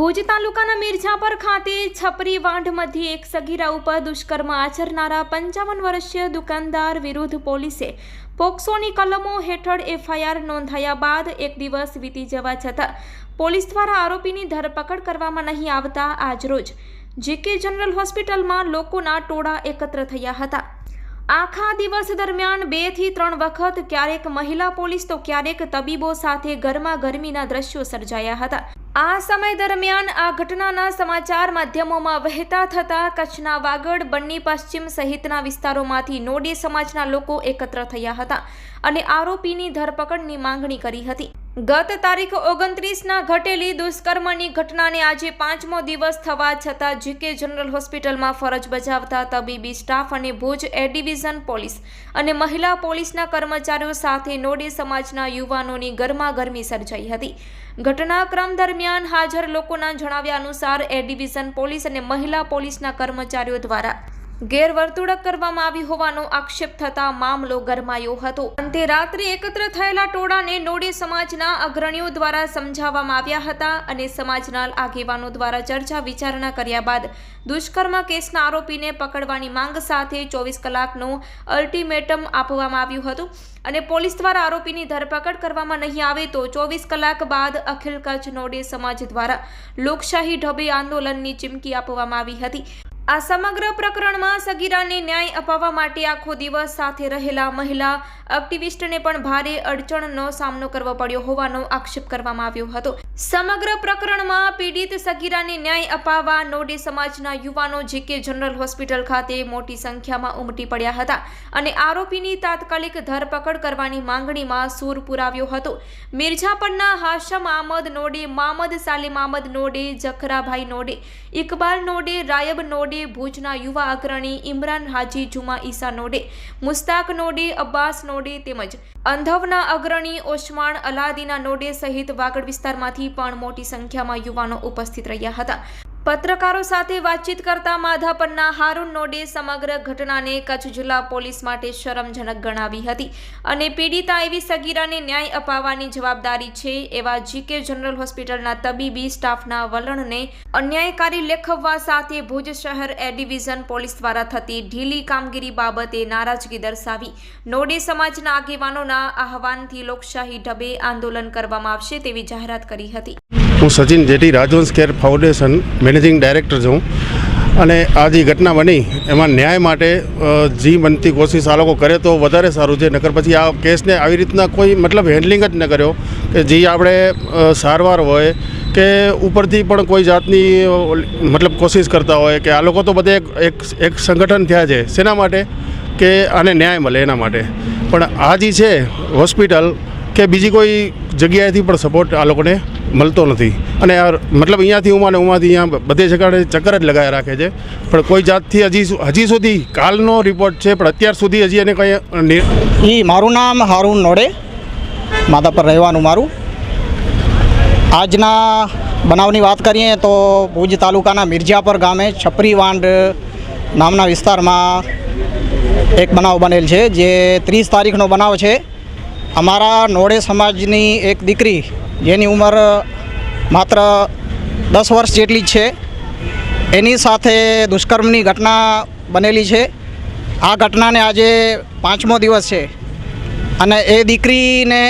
ભુજ તાલુકાના મિરઝાપર ખાતે છપરી વાંઢ મધ્યે એક સગીરા ઉપર દુષ્કર્મ આચરનારા પંચાવન વર્ષીય દુકાનદાર વિરુદ્ધ પોલીસે પોક્સોની કલમો હેઠળ એફઆઈઆર નોંધાયા બાદ એક દિવસ વીતી જવા છતાં પોલીસ દ્વારા આરોપીની ધરપકડ કરવામાં નહીં આવતા આજરોજ જીકે જનરલ હોસ્પિટલમાં લોકોના ટોળા એકત્ર થયા હતા. આખા દિવસ દરમિયાન બેથી ત્રણ વખત ક્યારેક મહિલા પોલીસ તો ક્યારેક તબીબો સાથે ગરમા ગરમીના દ્રશ્યો સર્જાયા હતા. આ સમય દરમિયાન આ ઘટનાના સમાચાર માધ્યમોમાં વહેતા થતા કચ્છના વાગડ, બન્ની, પશ્ચિમ સહિતના વિસ્તારોમાંથી નોડી સમાજના લોકો એકત્ર થયા હતા અને આરોપીની ધરપકડની માંગણી કરી હતી. ગત તારીખ ઓગણત્રીસના ઘટેલી દુષ્કર્મની ઘટનાને આજે પાંચમો દિવસ થવા છતાં જીકે જનરલ હોસ્પિટલમાં ફરજ બજાવતા તબીબી સ્ટાફ અને ભુજ એ ડિવિઝન પોલીસ અને મહિલા પોલીસના કર્મચારીઓ સાથે નોડી સમાજના યુવાનોની ગરમાગરમી સર્જાઈ હતી. ઘટનાક્રમ દરમિયાન હાજર લોકોના જણાવ્યા અનુસાર એ ડિવિઝન પોલીસ અને મહિલા પોલીસના કર્મચારીઓ દ્વારા ગેરવર્તુળક કરવામાં આવી હોવાનો આક્ષેપ થતા મામલો ગરમાયો હતો. અંતે રાત્રે એકત્ર થયેલા ટોળાને નોડી સમાજના અગ્રણીઓ દ્વારા સમજાવવામાં આવ્યા હતા અને સમાજના આગેવાનો દ્વારા ચર્ચા વિચારણા કર્યા બાદ દુષ્કર્મ કેસના આરોપીને પકડવાની માંગ સાથે ચોવીસ કલાકનું અલ્ટિમેટમ આપવામાં આવ્યું હતું અને પોલીસ દ્વારા આરોપીની ધરપકડ કરવામાં નહીં આવે તો ચોવીસ કલાક બાદ અખિલ કચ્છ નોડી સમાજ દ્વારા લોકશાહી ઢબે આંદોલનની ચીમકી આપવામાં આવી હતી. આ સમગ્ર પ્રકરણમાં સગીરાને ન્યાય અપાવવા માટે આખો દિવસ સાથે રહેલા મહિલા એક્ટિવિસ્ટને પણ ભારે અડચણનો સામનો કરવો પડ્યો હોવાનો આક્ષેપ કરવામાં આવ્યો હતો. સમગ્ર પ્રકરણમાં પીડિત સગીરાને ન્યાય અપાવવા નોડે સમાજના યુવાનો જીકે જનરલ હોસ્પિટલ ખાતે મોટી સંખ્યામાં ઉમટી પડ્યા હતા અને આરોપીની તાત્કાલિક ધરપકડ કરવાની માંગણીમાં સૂર પુરાવ્યો હતો. મિર્ઝાપરના હાશમ આહમદ નોડે, મામદ સાલિમ આહમદ નોડે, જખરાભાઈ નોડે, ઇકબાલ નોડે, રાયબ નોડે, ભુજના યુવા અગ્રણી ઇમરાન હાજી, જુમા ઈસા નોડે, મુસ્તાક નોડે, અબ્બાસ નોડે તેમજ અંધવના અગ્રણી ઓસમાણ અલાદીના નોડે સહિત વાગડ વિસ્તારમાંથી પણ મોટી સંખ્યામાં યુવાનો ઉપસ્થિત રહ્યા હતા. પત્રકારો સાથે વાતચીત કરતા માધાપરના હારૂન નોડે સમગ્ર ઘટનાને કચ્છ જિલ્લા પોલીસ માટે શરમજનક ગણાવી હતી અને પીડિતા એવી સગીરાને ન્યાય અપાવવાની જવાબદારી છે એવા જીકે જનરલ હોસ્પિટલના તબીબી સ્ટાફના વલણને અન્યાયકારી લેખવવા સાથે ભુજ શહેર એ ડિવિઝન પોલીસ દ્વારા થતી ઢીલી કામગીરી બાબતે નારાજગી દર્શાવી. નોડે સમાજના આગેવાનોના આહવાનથી લોકશાહી ઢબે આંદોલન કરવામાં આવશે તેવી જાહેરાત કરી હતી. હું Sachin Jethi Rajvansh care foundation managing director છું. અને આ જે ઘટના બની, એમાં ન્યાય માટે જી બનતી કોશિશ આ લોકો કરે તો વધારે સારું છે, નકર પછી આ કેસને આવી રીતના કોઈ મતલબ હેન્ડલિંગ જ ન કર્યો કે જે આપણે સારવાર હોય કે ઉપરથી પણ કોઈ જાતની મતલબ કોશિશ કરતા હોય કે આ લોકો તો બધે એક એક સંગઠન થયા છે. શેના માટે કે આને ન્યાય મળે એના માટે. પણ આ જે છે, હોસ્પિટલ કે બીજી કોઈ જગ્યાએથી પણ સપોર્ટ આ લોકોને મળતો નથી. અને મતલબ અહીંયાથી ઉમાને ઉમાથી અહીંયા બધે જગાડે ચક્કર જ લગાવી રાખે છે. પણ કોઈ જાતથી હજી હજી સુધી કાલનો રિપોર્ટ છે, પણ અત્યાર સુધી હજી એને કંઈ મારું નામ હારૂન નોડે. માધા પર રહેવાનું મારું. આજના બનાવની વાત કરીએ તો ભુજ તાલુકાના મિર્જાપર ગામે છપરી વાંડ નામના વિસ્તારમાં એક બનાવ બનેલ છે, જે ત્રીસ તારીખનો બનાવ છે. અમારા નોડે સમાજની એક દીકરી, જેની ઉંમર માત્ર દસ વર્ષ જેટલી છે, એની સાથે દુષ્કર્મની ઘટના બનેલી છે. આ ઘટનાને આજે પાંચમો દિવસ છે અને એ દીકરીને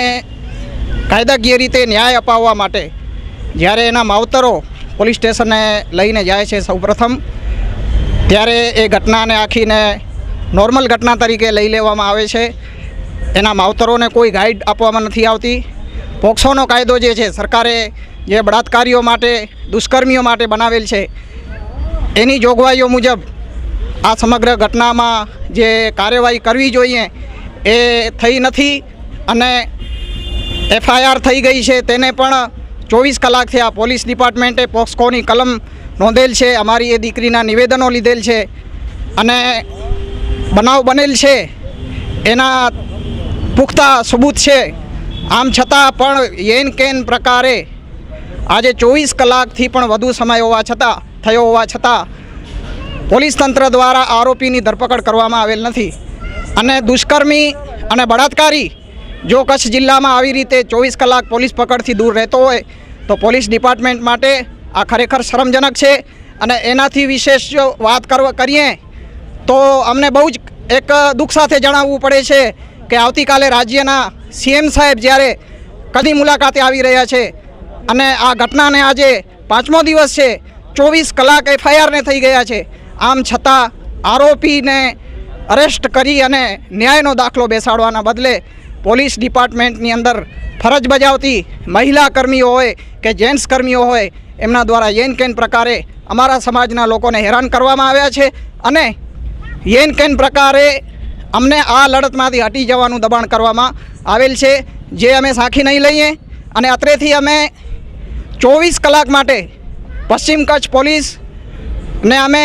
કાયદાકીય રીતે ન્યાય અપાવવા માટે જ્યારે એના માવતરો પોલીસ સ્ટેશને લઈને જાય છે સૌપ્રથમ, ત્યારે એ ઘટનાને આખીને નોર્મલ ઘટના તરીકે લઈ લેવામાં આવે છે. એના માવતરોને કોઈ ગાઈડ આપવામાં નથી આવતી. પોક્સોનો કાયદો જે છે, સરકારે જે બળાત્કારીઓ માટે, દુષ્કર્મીઓ માટે બનાવેલ છે, એની જોગવાઈઓ મુજબ આ સમગ્ર ઘટનામાં જે કાર્યવાહી કરવી જોઈએ એ થઈ નથી અને એફઆઈઆર થઈ ગઈ છે. તેને પણ ચોવીસ કલાકથી આ પોલીસ ડિપાર્ટમેન્ટે પોક્સકોની કલમ નોંધેલ છે, અમારી એ દીકરીના નિવેદનો લીધેલ છે અને બનાવ બનેલ છે. એના પુખ્તા સબૂત છે. આમ છતાં પણ યેન કેન પ્રકારે આજે ચોવીસ કલાકથી પણ વધુ સમય હોવા છતાં, થયો હોવા છતાં, પોલીસ તંત્ર દ્વારા આરોપીની ધરપકડ કરવામાં આવેલ નથી. અને દુષ્કર્મી અને બળાત્કારી જો કચ્છ જિલ્લામાં આવી રીતે ચોવીસ કલાક પોલીસ પકડથી દૂર રહેતો હોય, તો પોલીસ ડિપાર્ટમેન્ટ માટે આ ખરેખર શરમજનક છે. અને એનાથી વિશેષ વાત કરવા, કરીએ, તો અમને બહુ જ એક દુઃખ સાથે જણાવવું પડે છે કે આવતીકાલે રાજ્યના સીએમ સાહેબ જ્યારે કદી મુલાકાતે આવી રહ્યા છે અને આ ઘટનાને આજે પાંચમો દિવસ છે, ચોવીસ કલાક એફઆઈઆરને થઈ ગયા છે, આમ છતાં આરોપીને અરેસ્ટ કરી અને ન્યાયનો દાખલો બેસાડવાના બદલે પોલીસ ડિપાર્ટમેન્ટની અંદર ફરજ બજાવતી મહિલા કર્મીઓ હોય કે જેન્ટ્સ કર્મીઓ હોય, એમના દ્વારા યેન કેન પ્રકારે અમારા સમાજના લોકોને હેરાન કરવામાં આવ્યા છે અને યેન કેન પ્રકારે અમને આ લડતમાંથી હટી જવાનું દબાણ કરવામાં આવેલ છે, જે અમે સાખી નહીં લઈએ અને અત્રેથી અમે ચોવીસ કલાક માટે પશ્ચિમ કચ્છ પોલીસને અમે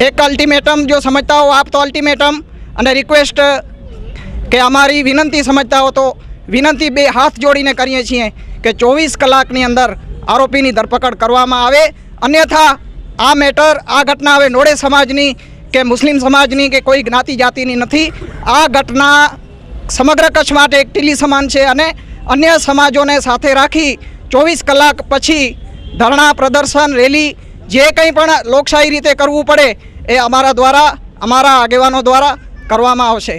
એક અલ્ટિમેટમ જો સમજતા હો આપ અલ્ટિમેટમ અને રિક્વેસ્ટ કે અમારી વિનંતી સમજતા હો તો વિનંતી બે હાથ જોડીને કરીએ છીએ કે ચોવીસ કલાકની અંદર આરોપીની ધરપકડ કરવામાં આવે. અન્યથા આ મેટર, આ ઘટના હવે નોડે સમાજની કે મુસ્લિમ સમાજની કે કોઈ જ્ઞાતિ જાતિની નથી. આ ઘટના સમગ્ર કચ્છ માટે એક ટીલી સમાન છે અને અન્ય સમાજોને સાથે રાખી ચોવીસ કલાક પછી ધરણા, પ્રદર્શન, રેલી જે કંઈ પણ લોકશાહી રીતે કરવું પડે એ અમારા દ્વારા, અમારા આગેવાનો દ્વારા કરવામાં આવશે.